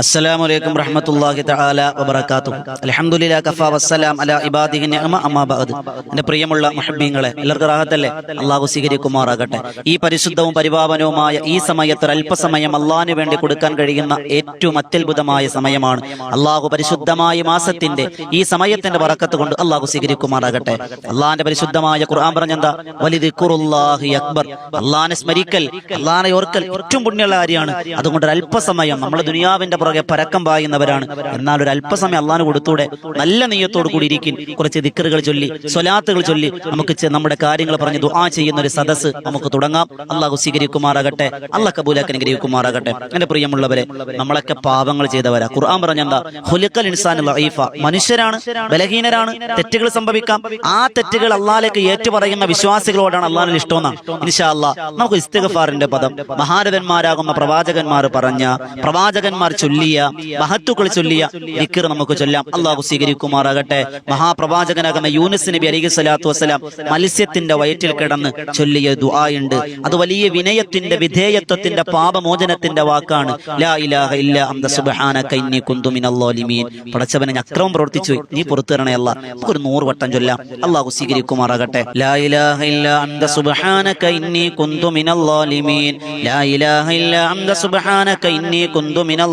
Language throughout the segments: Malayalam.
അസ്സലാമു അലൈക്കും റഹ്മത്തുള്ളാഹി തആല വബറകാതുഹു. അൽഹംദുലില്ലാ കഫാ വസ്സലാം അലാ ഇബാദിഹി നിഅമ അമ്മാ ബഅദ്. പ്രിയമുള്ള മുഹബ്ബീങ്ങളെ എല്ലാവർക്കും റാഹത്തല്ലേ? അള്ളാഹു സ്വീകരിക്കുമാറാകട്ടെ. ഈ പരിശുദ്ധവും പരിപാവനവുമായ ഈ സമയത്ത് അല്പസമയം അള്ളാഹിന് വേണ്ടി കൊടുക്കാൻ കഴിയുന്ന ഏറ്റവും അത്യത്ഭുതമായ സമയമാണ്. അള്ളാഹു പരിശുദ്ധമായ മാസത്തിന്റെ ഈ സമയത്തിന്റെ വറക്കത്ത് കൊണ്ട് അള്ളാഹു സ്വീകരിക്കുമാറാകട്ടെ. അള്ളാഹിന്റെ പരിശുദ്ധമായ ഖുർആൻ പറഞ്ഞെന്താ? വലിദിക്കുറുല്ലാഹി അക്ബർ. അള്ളാഹിനെ സ്മരിക്കൽ അള്ളാഹിനെ ഓർക്കൽ ഏറ്റവും പുണ്യമുള്ള കാര്യമാണ്. അതുകൊണ്ട് അല്പസമയം നമ്മുടെ ദുനിയാവിന്റെ പുറകെ പരക്കം പായുന്നവരാണ്. എന്നാൽ ഒരു അല്പസമയം അള്ളാഹിന് കൊടുത്തൂടെ നല്ല നെയ്യത്തോട് കൂടി ഇരിക്കും കുറച്ച് ദിക്കറുകൾ ചൊല്ലി സ്വലാത്തുകൾ ചൊല്ലി നമുക്ക് നമ്മുടെ കാര്യങ്ങൾ പറഞ്ഞു ദുആ ചെയ്യുന്ന ഒരു സദസ്സ് നമുക്ക് തുടങ്ങാം. അള്ളാഹു സ്വീകരിക്കുമാറാകട്ടെ. അള്ളാഹ് കബൂലാക്കൻ അനുഗ്രഹിക്കുമാറാകട്ടെ. എന്റെ പ്രിയമുള്ളവരെ നമ്മളൊക്കെ പാപങ്ങൾ ചെയ്തവരാ. ഖുർആൻ പറഞ്ഞെന്താ ഹുലിക്കൽ ഇൻസാൻ മനുഷ്യരാണ് ബലഹീനരാണ്. തെറ്റുകൾ സംഭവിക്കാം. ആ തെറ്റുകൾ അള്ളാഹിലേക്ക് ഏറ്റുപറയുന്ന വിശ്വാസികളോടാണ് അള്ളാഹിന് ഇഷ്ടമെന്നാണ് ഇൻഷാ നമുക്ക് ഇസ്തിഗഫാറിന്റെ പദം. മഹാരഥന്മാരാകുന്ന പ്രവാചകന്മാർ പറഞ്ഞ പ്രവാചകന്മാർ ചൊല്ലിയ മഹത്തുക്കൾ ചൊല്ലിയ ദിക്കർ നമുക്ക് ചൊല്ലാം. അള്ളാഹു സ്വീകരിക്കുമാറാകട്ടെ. മഹാപ്രവാചകനാകുന്ന യൂനിസ് നബി അലൈഹി സ്വലാത്തു വസ്സലാം മത്സ്യത്തിന്റെ വയറ്റിൽ കിടന്ന് ചൊല്ലിയ ദുആയുണ്ട്. അത് വലിയ വിനയത്തിന്റെ വിധേയത്വത്തിന്റെ പാപമോചനത്തിന്റെ വാക്കാണ്. ലാ ഇലാഹ ഇല്ല സുബ്ഹാനക ഇന്നി കുന്തു പടച്ചവനെ അക്രമം പ്രവർത്തിച്ചു. നീ പുറത്തു തരണേ ഒരു നൂറ് വട്ടം ചൊല്ലാം. അള്ളാഹു സ്വീകരിക്കുമാറാകട്ടെ. ലാ ഇലാഹ ഇല്ല സുബ്ഹാനക ഇന്നി കുന്തു മിനൽ ളാലിമീൻ ലാ ഇലാഹ ഇല്ല സുബ്ഹാനക ഇന്നി കുന്തു മിനൽ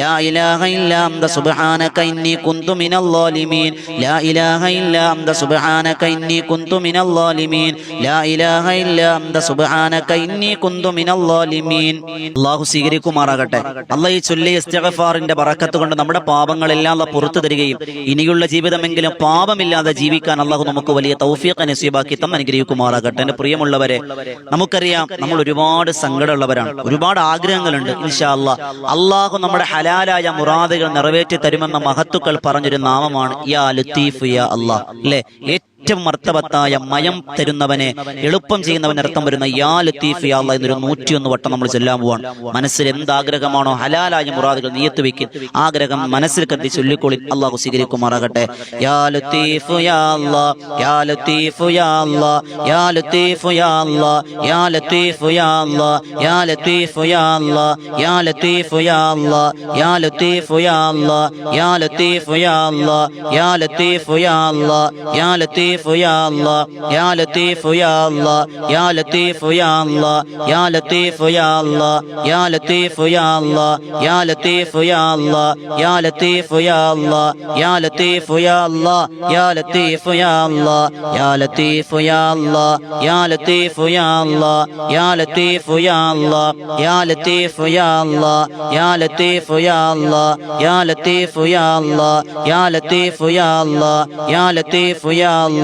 ലാ ഇലാഹ സുബ്ഹാനക ഇന്നി കുന്തു മിനൽ ളാലിമീൻ ലാ ഇലാഹ സുബ്ഹാനക ഇന്നി കുന്തു മിനൽ ളാലിമീൻ ലാ ഇലാഹ സുബ്ഹാനക ഇന്നി കുന്തു മിനൽ ളാലിമീൻ ചൊല്ലിയ ബറക്കത്ത് കൊണ്ട് നമ്മുടെ പാപങ്ങളെല്ലാം അല്ലാഹ് പുറത്തു തരികയും ഇനിയുള്ള ജീവിതമെങ്കിലും പാപമില്ലാതെ ജീവിക്കാൻ അള്ളാഹു നമുക്ക് വലിയ തൗഫീഖ് നസീബാക്കി തം അനുഗ്രഹിക്കുമാറാകട്ടെ. എന്റെ പ്രിയമുള്ളവരെ നമുക്കറിയാം നമ്മൾ ഒരുപാട് സങ്കടമുള്ളവരാണ്. ഒരുപാട് ആഗ്രഹങ്ങളുണ്ട് ഇൻഷാ അള്ളാഹു നമ്മുടെ ഹലാലായ മുറാദുകൾ നിറവേറ്റി തരുമെന്ന മഹത്തുക്കൾ പറഞ്ഞൊരു നാമമാണ് യാ ലത്തീഫ് യാ അള്ളാഹ് അല്ലെ? ഏറ്റവും മർത്തവത്തായ മയം തരുന്നവനെ എളുപ്പം ചെയ്യുന്നവൻ അർത്ഥം വരുന്ന യാ ലത്തീഫ് യാ എന്നൊരു നൂറ്റിയൊന്ന് വട്ടം നമ്മൾ ചെല്ലാൻ പോവാണ് മനസ്സിൽ എന്ത് ആഗ്രഹമാണോ ഹലാലായ മുറാദുകൾ നീയത്ത് വെക്കും ആഗ്രഹം മനസ്സിൽ കരുതി ചൊല്ലിക്കോളി അള്ളാഹു സ്വീകരിക്കുമാറാകട്ടെ യാ ലത്തീഫ് യാ അല്ലാഹ് യാ ലത്തീഫ് യാ അല്ലാഹ് യാ ലത്തീഫ് യാ അല്ലാഹ് യാ ലത്തീഫ് യാ അല്ലാഹ് യാ ലത്തീഫ് യാ അല്ലാഹ് യാ ലത്തീഫ് യാ അല്ലാഹ് യാ ലത്തീഫ് യാ അല്ലാഹ് യാ ലത്തീഫ് യാ അല്ലാഹ് യാ ലത്തീഫ് യാ അല്ലാഹ് യാ ലത്തീഫ് യാ അല്ലാഹ് യാ ലത്തീഫ് യാ അല്ലാഹ് യാ ലത്തീഫ് യാ അല്ലാഹ് യാ ലത്തീഫ് യാ അല്ലാഹ് യാ ലത്തീഫ് യാ അല്ലാഹ് യാ ലത്തീഫ് യാ അല്ലാഹ് യാ ലത്തീഫ് യാ അല്ലാഹ് യാ ലത്തീഫ് യാ അല്ലാഹ് യാ ലത്തീഫ് യാ അല്ലാഹ് യാ ലത്തീഫ് യാ അല്ലാഹ് യാ ലത്തീഫ് യാ അല്ലാഹ് യാ ലത്തീഫ് യാ അല്ലാഹ് യാ ലത്തീഫ് യാ അല്ലാഹ് യാ ലത്തീഫ് യാ അല്ലാഹ് യാ ലത്തീഫ് യാ അല്ലാഹ് യാ ലത്തീഫ് യാ അല്ലാഹ് യാ ലത്തീഫ് യാ അല്ലാഹ്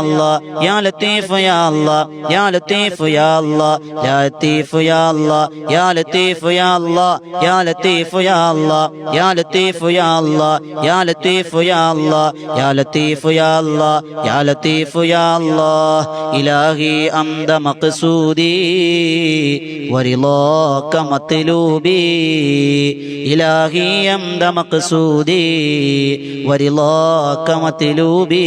يا لطيف يا الله يا لطيف يا الله يا لطيف يا الله يا لطيف يا الله يا لطيف يا الله يا لطيف يا الله يا لطيف يا الله يا لطيف يا الله يا لطيف يا الله إلهي أمد مقصودي ورضاك مطلوبي إلهي أمد مقصودي ورضاك مطلوبي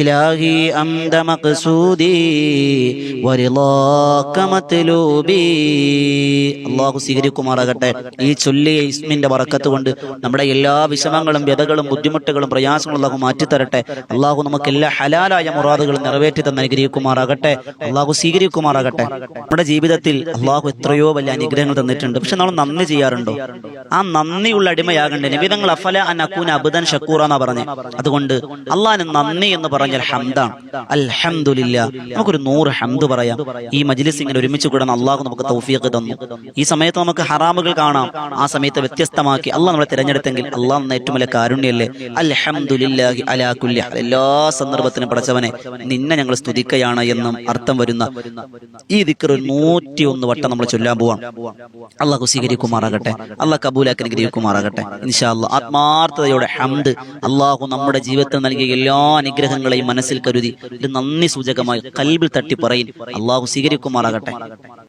إلهي أمد مقصودي ورضاك مطلوبي അള്ളാഹു സ്വീകരിക്കുമാറാകട്ടെ ഈ ചൊല്ലിയ ഇസ്മിന്റെ വറക്കത്ത് കൊണ്ട് നമ്മുടെ എല്ലാ വിഷമങ്ങളും വ്യതകളും ബുദ്ധിമുട്ടുകളും പ്രയാസങ്ങളും അള്ളാഹു മാറ്റിത്തരട്ടെ അള്ളാഹു നമുക്ക് എല്ലാ ഹലാലായ മുറാദുകളും നിറവേറ്റി തന്നെ അനുഗ്രഹിക്കുമാറാകട്ടെ അള്ളാഹു സ്വീകരിക്കുമാറാകട്ടെ നമ്മുടെ ജീവിതത്തിൽ അള്ളാഹു എത്രയോ വലിയ അനുഗ്രഹങ്ങൾ തന്നിട്ടുണ്ട് പക്ഷെ നമ്മൾ നന്ദി ചെയ്യാറുണ്ടോ ആ നന്ദിയുള്ള അടിമയാകണ്ടേ നിബിധങ്ങൾ അഫല അൻ അക്കൂന അബുദൻ ഷക്കൂറ എന്നാ പറഞ്ഞേ അതുകൊണ്ട് അള്ളാഹിന് നന്ദി എന്ന് പറഞ്ഞാൽ ഹംദാണ് അൽഹംദുലില്ല. നമുക്കൊരു നൂറ് ഹംദ് പറയാം. ഈ മജ്ലിസ് ഇങ്ങനെ ഒരുമിച്ച് കൂടാൻ അള്ളാഹു നമുക്ക് തൗഫീഖ് തന്നു. ഈ സമയത്ത് നമുക്ക് ഹറാമുകൾ കാണാം. ആ സമയത്ത് വ്യത്യസ്തമാക്കി അള്ളാഹ് നമ്മളെ തിരഞ്ഞെടുത്തെങ്കിൽ അള്ളാഹ് എന്ന ഏറ്റവും വലിയ കാരുണ്യല്ലേ അൽഹംദുലില്ലാഹി അലാഖുല്യ എല്ലാ സന്ദർഭത്തിനും പടച്ചവനെ നിന്നെ ഞങ്ങൾ സ്തുതിക്കുകയാണ് എന്നും അർത്ഥം വരുന്ന ഈ ദിക്കർ ഒരു നൂറ്റി ഒന്ന് വട്ടം നമ്മൾ ചൊല്ലാൻ പോവാം അള്ളാഹു സ്വീകരിക്കുമാറാകട്ടെ. അള്ളാഹ് കബൂലാക്കി അനുഗ്രഹിക്കുമാറാകട്ടെ. ഇൻഷാ അള്ളാഹ് ആത്മാർത്ഥതയോടെ ഹംദ് അള്ളാഹു നമ്മുടെ ജീവിതത്തിൽ നൽകിയ എല്ലാ അനുഗ്രഹങ്ങളെയും മനസ്സിൽ കരുതി. ഒരു നന്ദി സൂചകമായി കൽബിൽ തട്ടി പറയും. അള്ളാഹു സ്വീകരിക്കുമാറാകട്ടെ.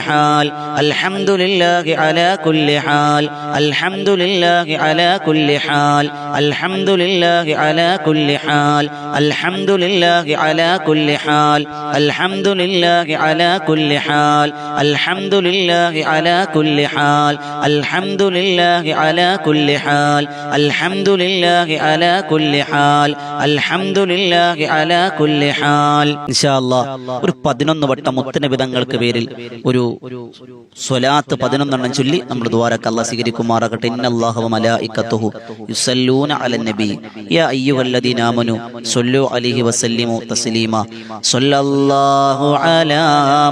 حال الحمد لله على كل حال الحمد لله على كل حال الحمد لله على كل حال ഇൻഷാ അല്ലാഹ് ഒരു പതിനൊന്ന് വട്ടം മുത്തനബിതങ്ങൾക്ക് പേരിൽ ഒരു സ്വലാത്ത് പതിനൊന്നെണ്ണം ചൊല്ലി നമ്മൾ ദ്വാരക്ക് അല്ലാഹ് സ്വീകരിക്കുമാറാകട്ടെ. ഇന്നല്ലാഹു യുസല്ലൂന യാ അലൈഹി വസല്ലിമു സല്ലല്ലാഹു അലാ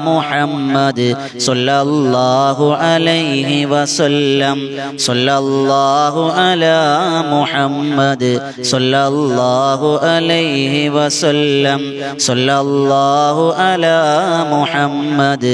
മുഹമ്മദ് സല്ലല്ലാഹു അലൈഹി വസല്ലം. സല്ലല്ലാഹു അലാ മുഹമ്മദ് സല്ലല്ലാഹു അലൈഹി വസല്ലം. സല്ലല്ലാഹു അലാ മുഹമ്മദ്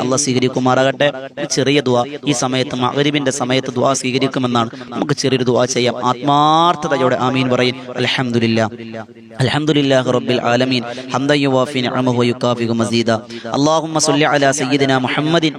അല്ല സ്വീകരിക്കുമാറാകട്ടെ. ചെറിയ ദുആ ഈ സമയത്ത് മഗ്രിബിന്റെ സമയത്ത് ദുആ സ്വീകരിക്കുമെന്നാണ്. നമുക്ക് ചെറിയൊരു ദുആ ചെയ്യാം. ആത്മാർത്ഥതയോടെ ആമീൻ പറയും. അൽഹംദുലില്ലാ. അൽഹംദുലില്ലാഹി റബ്ബിൽ ആലമീൻ. മസീദ. സല്ലി അലാ മുഹമ്മദിൻ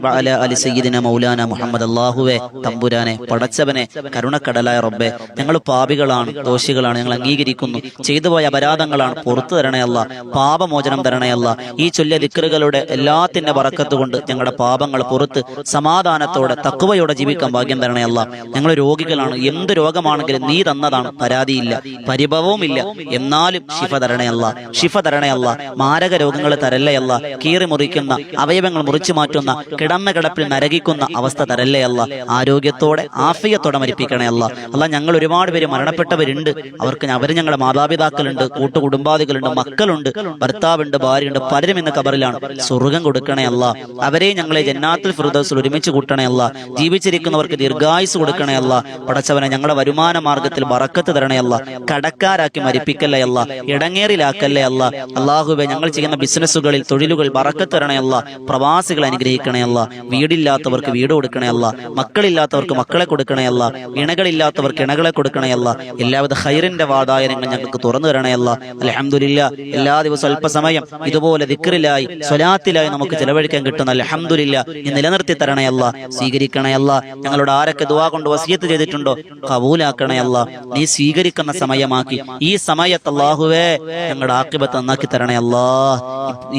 മുഹമ്മദ്. അല്ലാഹുവേ തമ്പുരാനെ പടച്ചവനെ കരുണക്കടലായ റബ്ബേ. ഞങ്ങൾ പാപികളാണ് ദോഷികളാണ്. ഞങ്ങൾ അംഗീകരിക്കുന്നു. ചെയ്തുപോയ അപരാധങ്ങളാണ്. പുറത്തു തരണയല്ല. പാപമോചനം തരണയല്ല. ഈ ചൊല്ലിയ ദിക്കറുകളുടെ എല്ലാത്തിന്റെ വറക്കത്ത് കൊണ്ട് ഞങ്ങളുടെ പാപങ്ങൾ പുറത്ത് സമാധാനത്തോടെ തക്കുവയോടെ ജീവിക്കാൻ ഭാഗ്യം തരണയല്ല ഞങ്ങൾ രോഗികളാണ്. എന്ത് രോഗമാണെങ്കിലും നീ തന്നതാണ്. പരാതിയില്ല. പരിഭവവുമില്ല. എന്നാലും ശിഫ തരണയല്ല ശിഫ തരണയല്ല മാരക രോഗങ്ങൾ തരല്ലയല്ല കീറി മുറിക്കുന്ന അവയവങ്ങൾ മുറിച്ചു മാറ്റുന്ന കിടന്ന കിടപ്പിൽ നരകിക്കുന്ന അവസ്ഥ തരല്ലയല്ല ആരോഗ്യത്തോടെ ആഫിയത്തോടെ മരിപ്പിക്കണയല്ല അല്ല. ഞങ്ങൾ ഒരുപാട് പേര് മരണപ്പെട്ടവരുണ്ട്. അവർക്ക് അവർ ഞങ്ങളുടെ മാതാപിതാക്കളുണ്ട്. കൂട്ടുകുടുംബാദികളുണ്ട്. മക്കളുണ്ട്. ഭർത്താവുണ്ട് ഭാര്യയുണ്ട്. പലരും ഇന്ന് കബറിലാണ് സ്വർഗം കൊടുക്കണേ അല്ല. അവരെ ഞങ്ങളെ ജന്നാത്തിൽ ഫിറുദോസിൽ ഒരുമിച്ച് കൂട്ടണേ അല്ല. ജീവിച്ചിരിക്കുന്നവർക്ക് ദീർഘായുസ് കൊടുക്കണേ അല്ല. പടച്ചവനെ ഞങ്ങളുടെ വരുമാന മാർഗത്തിൽ ബറക്കത്ത് തരണേ അല്ല. കടക്കാരാക്കി മരിപ്പിക്കല്ലേ അല്ല. ഇടങ്ങേറിലാക്കല്ലേ അല്ല. അള്ളാഹുബെ ഞങ്ങൾ ചെയ്യുന്ന ബിസിനസ്സുകളിൽ തൊഴിലുകൾ ബറക്കത്ത് തരണേ അല്ല. പ്രവാസികൾ അനുഗ്രഹിക്കണേ അല്ല. വീടില്ലാത്തവർക്ക് വീട് കൊടുക്കണേ അല്ല. മക്കളില്ലാത്തവർക്ക് മക്കളെ കൊടുക്കണേ അല്ല. ഇണകളില്ലാത്തവർക്ക് ഇണകളെ കൊടുക്കണേ അല്ല. എല്ലാവിധ ഹൈറിന്റെ വാതായനങ്ങൾ ഞങ്ങൾക്ക് തുറന്നു തരണേ അല്ല. അലഹമില്ല എല്ലാ ദിവസവും അല്പസമയം ഇതുപോലെ ദിക്റിലായി സ്വലാത്തിലായി നമുക്ക് ചെലവഴിക്കാൻ കിട്ടുന്ന അലഹമില്ല നീ നിലനിർത്തി തരണയല്ല സ്വീകരിക്കണയല്ല ഞങ്ങളുടെ ആരൊക്കെ ദുവാ കൊണ്ട് വസിയത്ത് ചെയ്തിട്ടുണ്ടോ? കബൂലാക്കണയല്ല നീ സ്വീകരിക്കുന്ന സമയമാക്കി. ഈ സമയത്ത് അള്ളാഹുവേ ഞങ്ങളുടെ ആക്കിബത്ത് നന്നാക്കി തരണയല്ല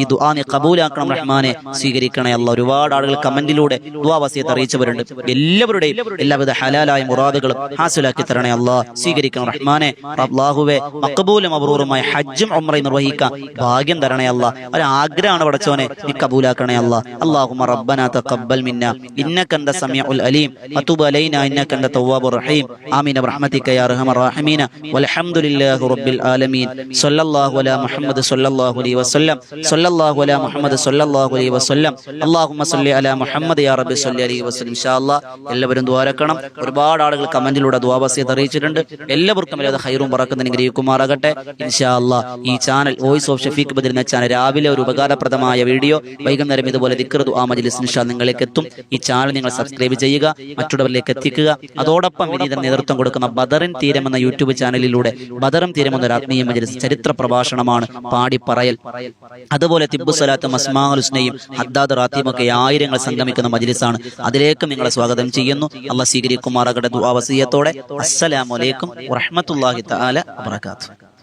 ഈ ദുആ നീ കബൂലാക്കണം റഹ്മാനെ. സ്വീകരിക്കണയല്ല ഒരുപാട് ആളുകൾ കമന്റിലൂടെ ദുവാ വസിയത്ത് അറിയിച്ചവരുണ്ട്. എല്ലാവരുടെയും എല്ലാവിധ ഹലാലായ മുറാദുകളും ഹാസിലാക്കി തരണയല്ല സ്വീകരിക്കണം റഹ്മാനെ. അള്ളാഹുവേ മക്കബൂലും അബ്രൂറുമായ ഹജ്ജും ഉംറയും നിർവഹിക്കാൻ ഭാഗ്യം തരണയല്ല ഒരു ആഗ്രഹമാണ് പടച്ചോനെ നീ കബൂലാക്കണേ അല്ല. അല്ലാഹുമ്മ റബ്ബനാ തഖബ്ബൽ മിന്ന. ഇന്നക അൻത സമീഉൽ അലീം. വതുബ് അലൈനാ ഇന്നക അൻത തവ്വാബുർ റഹീം. ആമീൻ. ബിറഹ്മതിക യാ അർഹമർ റഹീമീന. വൽഹംദുലില്ലാഹി റബ്ബിൽ ആലമീൻ. സ്വല്ലല്ലാഹു അലാ മുഹമ്മദ് സ്വല്ലല്ലാഹു അലൈഹി വസല്ലം. സ്വല്ലല്ലാഹു അലാ മുഹമ്മദ് സ്വല്ലല്ലാഹു അലൈഹി വസല്ലം. അല്ലാഹുമ്മ സ്വല്ലി അലാ മുഹമ്മദ് യാ റബ്ബി സല്ലി അലൈഹി വസല്ലം. ഇൻഷാ അല്ലാ എല്ലാവരും ദ്വാരക്കണം ഒരുപാട് ആളുകൾ കമന്റിലൂടെ ദ്വാബസിയത് അറിയിച്ചിട്ടുണ്ട്. എല്ലാവർക്കും അല്ലാതെ ഹൈറും പറക്കുന്ന അനുഗ്രഹിക്കുമാറാകട്ടെ ഇൻഷാ അല്ലാ ഈ channel voice of Shafeeq Badar എന്ന ചാനൽ രാവിലെ ഒരു ഉപകാരപ്രദമായ വീഡിയോ. വൈകുന്നേരം ഇതുപോലെ ദിക്കൃതു ആ മജ്ലിസ് ഇൻഷാ നിങ്ങളിലേക്ക് എത്തും ഈ ചാനൽ നിങ്ങൾ സബ്സ്ക്രൈബ് ചെയ്യുക മറ്റുള്ളവരിലേക്ക് എത്തിക്കുക. അതോടൊപ്പം വിനീത നേതൃത്വം കൊടുക്കുന്ന ബദറിൻ തീരം എന്ന യൂട്യൂബ് ചാനലിലൂടെ ബദറും തീരം എന്ന ഒരു ആത്മീയ മജ്ലിസ് ചരിത്ര പ്രഭാഷണമാണ് പാടി പറയൽ അതുപോലെ തിബു സലാത്ത് മസ്മാൽ ഹുസ്നയും ഹദ്ദാദ് റാത്തീം ഒക്കെ ആയിരങ്ങൾ സംഗമിക്കുന്ന മജ്ലിസാണ്. അതിലേക്കും നിങ്ങളെ സ്വാഗതം ചെയ്യുന്നു. അല്ല സ്വീകരിക്കുമാറാകട്ടെ ദുആ വസിയത്തോടെ. അസ്സലാമു അലൈക്കും വറഹ്മത്തുള്ളാഹി തആല വബറകാതുഹു.